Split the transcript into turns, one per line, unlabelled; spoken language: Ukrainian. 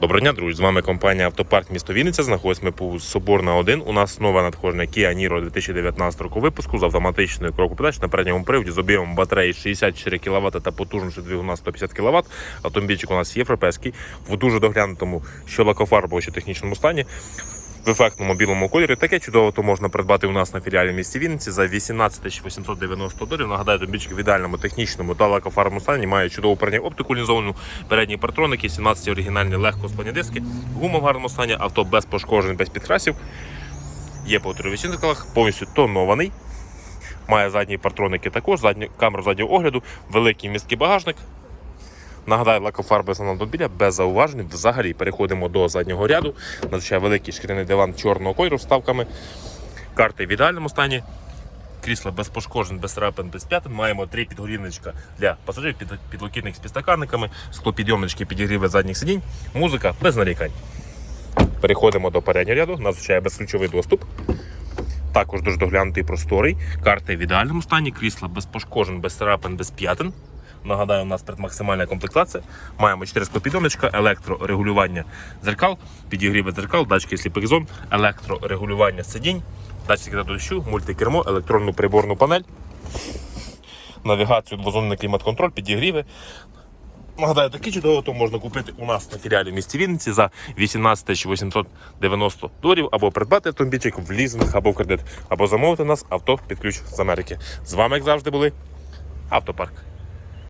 Доброго дня, друзі! З вами компанія Автопарк місто Вінниця. Знаходимося ми по Соборна 1. У нас нове надходження Kia Niro 2019 року випуску з автоматичною кроку передач на передньому приводі з об'ємом батареї 64 кВт та потужністю двигуна 150 кВт. Автомобільчик у нас європейський в дуже доглянутому, що лакофарбово, що технічному стані. В ефектному білому кольорі таке чудово то можна придбати у нас на філіалі в місті Вінниці за 18 890 доларів. Нагадаю, більше в ідеальному технічному та лакофарбовому стані має чудову передню оптику лінзовану, передні партроники, 17 оригінальні легко складні диски, гума в гарному стані, авто без пошкоджень, без підкрасів. Є по зеркалах, повністю тонований. Має задні партроники також, задню камеру заднього огляду, великий місткий багажник. Нагадаю, лакофарби з автомобіля без зауважень. Взагалі переходимо до заднього ряду. Надзвичай великий шкіряний диван чорного кольору з вставками. Карти в ідеальному стані. Крісла без пошкоджень, без рапин, без п'ятин. Маємо три підгорівничка для пасажирів, під, підлокітник з підстаканниками, склопідйомнички, підігріви задніх сидінь, музика без нарікань. Переходимо до переднього ряду. Нас безключовий доступ. Також дуже доглянутий просторий. Карти в ідеальному стані, крісла без пошкоджень, без царапин, без п'ятин. Нагадаю, у нас предмаксимальна комплектація. Маємо 4 склопідйомничка, електрорегулювання дзеркал, підігріви дзеркал, датчики сліпих зон, електрорегулювання сидінь, датчики до дощу, мультикермо, електронну приборну панель, навігацію, двозонний клімат-контроль, підігріви. Нагадаю, такі чудово то можна купити у нас на філіалі в місті Вінниці за 18 890 доларів або придбати автомобільчик в лізинг або в кредит, або замовити нас авто під ключ з Америки. З вами, як завжди, були Автопарк.